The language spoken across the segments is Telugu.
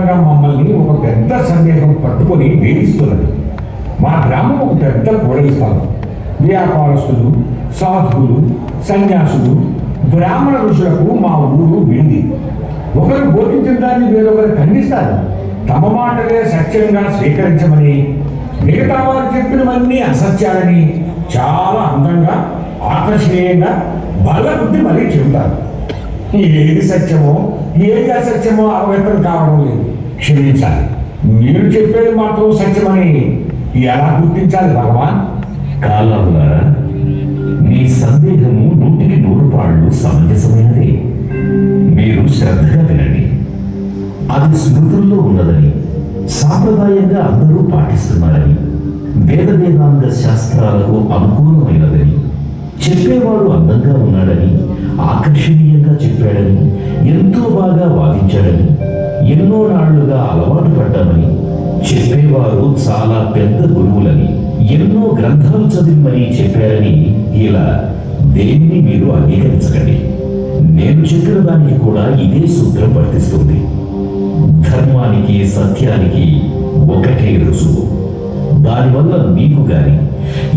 కాలంగా మమ్మల్ని ఒక పెద్ద సందేహం పట్టుకొని వేధిస్తున్నది. మా గ్రామం ఒక పెద్ద కూడలి స్థలం వ్యాపారస్తులు సాధువులు సన్యాసులు బ్రాహ్మణ ఋషులకు మా ఊరు వింది ఒకరు బోధించిన దాన్ని వేరొకరు ఖండిస్తారు. తమ మాటలే సత్యంగా స్వీకరించమని మిగతా వారు చెప్పినవన్నీ అసత్యాలని చాలా అందంగా ఆకర్షణీయంగా బలబుద్ధి మరీ చెబుతారు. ఏది సత్యమో ఏది అసత్యమో అవగతం కావడం లేదు. క్షమించాలి. మీరు చెప్పేది మాత్రం సత్యమని ఎలా గుర్తించాలి భగవాన్? కాలంలో మీ సందేహము నూటికి నూరు పాళ్ళు సమంజసమైనది. మీరు శ్రద్ధగా వినండి. అది స్మృతుల్లో ఉన్నదని సాంప్రదాయంగా అందరూ పాటిస్తున్నారని వేద వేదాంగ శాస్త్రాలకు అనుకూలమైనదని చెప్పేవాడు అందంగా ఉన్నాడని ఆకర్షణీయంగా చెప్పాడని ఎంతో బాగా వాదించాడని ఎన్నో నాళ్ళుగా అలవాటు పడ్డామని చెప్పేవారు చాలా పెద్ద గురువులని ఎన్నో గ్రంథాలు చదివమని చెప్పారని ఇలా దేన్ని మీరు అంగీకరించకండి. నేను చెప్పిన దానికి కూడా ఇదే సూత్రం వర్తిస్తుంది. ధర్మానికి సత్యానికి ఒకటే రుజువు. దానివల్ల మీకు గాని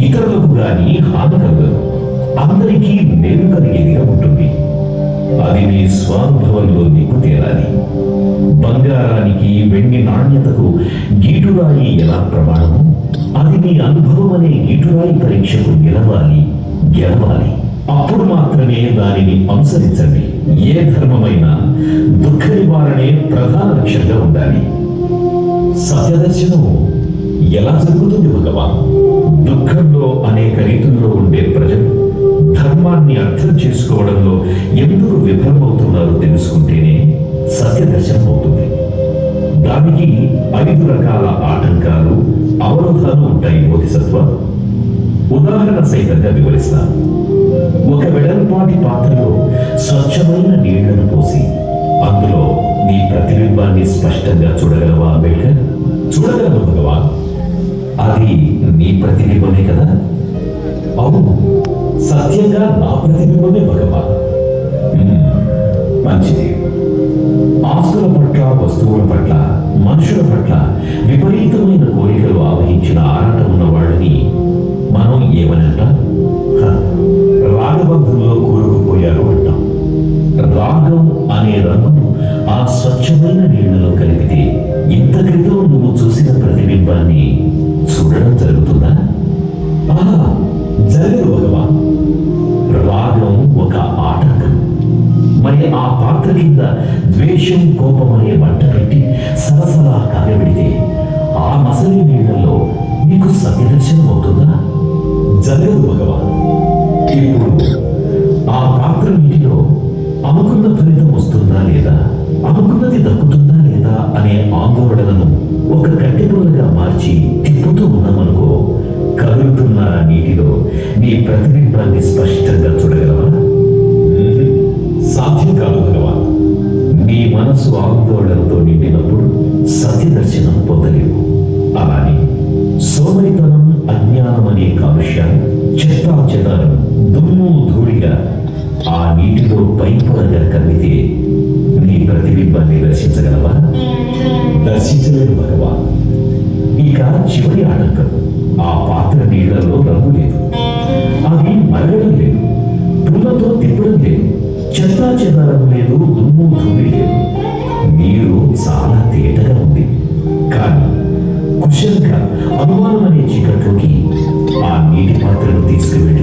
ఇతరులకు గాని హాని కలగదు. అందరికీ మేలు కలిగేదిగా ఉంటుంది. అది మీ స్వానుభవంలో నీకు తేలాలి. బంగారానికి వెండి నాణ్యతకు గీటురాయి ఎలా ప్రమాణము? అది మీ అనుభవం అనే గీటురాయి పరీక్షకు గెలవాలి గెలవాలి. అప్పుడు మాత్రమే దానిని అనుసరించండి. ఏ ధర్మమైనా దుఃఖ నివారణే ప్రధాన లక్ష్యంగా ఉండాలి. సత్యదర్శనం ఎలా జరుగుతుంది భగవాన్? దుఃఖంలో అనేక రీతుల్లో ఉండే ప్రజలు ధర్మాన్ని అర్థం చేసుకోవడంలో ఎందుకు విఫలమవుతున్నారో తెలుసుకుంటేనే సత్యదర్శనం అవుతుంది దానికి ఐదు రకాల ఆటంకాలు అవరోధాలు ఉంటాయి బోధిసత్వ. ఉదాహరణ సహితంగా వివరిస్తాను. ఒక వెడల్పాటి పాత్రలో స్వచ్ఛమైన నీళ్ళను పోసి అందులో నీ ప్రతిబింబాన్ని స్పష్టంగా చూడగలవా అంబేడ్కర్? చూడగలవు భగవాన్. అది నీ ప్రతిబింబమే కదా? అవును. సత్యంగా నా ప్రతిబింబమే భగవాన్. మంచిది. వస్తువుల పట్ల మనుషుల పట్ల విపరీతమైన కోరికలు ఆవహించిన ఆరాటం ఉన్న వాళ్ళని మనం ఏమనంట? రాగబంధంలో కూరుకుపోయారు అంటాం. రాగం అనే రంగును ఆ స్వచ్ఛమైన నీళ్ళలో కలిపితే ఇంత క్రితం నువ్వు చూసిన ప్రతిబింబాన్ని చూడడం జరుగుతుందా? జరగదు భగవాన్. పాత్ర కింద ద్వేషం కోపం అనే మంట పెట్టి సరసలా కాగబెడితే ఆ మసలి నీళ్ళలో మీకు సత్యదర్శనం అవుతుందా జరగదు భగవాన్ మనసు ఆందోళనతో నిండినప్పుడు సత్యదర్శనం పొందలేవు అలానే సోమరితనం అజ్ఞానం అనే కాలుష్యాలు చెత్తా చెదారం దుమ్ము ధూళిగా ఆ నీటిలో పైపొరగా కమ్మితే నీ ప్రతిబింబాన్ని దర్శించగలవా? దర్శించలేడు భగవాన్. ఇక చివరి ఆటంకం ఆ పాత్ర నీళ్ళలో రంగు లేదు అది మరగడం లేదు. పుల్లతో తిప్పడం లేదు. చెత్తా చెదారం లేదు. దుమ్ము ధూళి లేదు నీరు చాలా తేటగా ఉంది. కానీ కుశల్గా అనుమానం అనే చీకట్లోకి ఆ నీటి పాత్రను తీసుకువెళ్ళి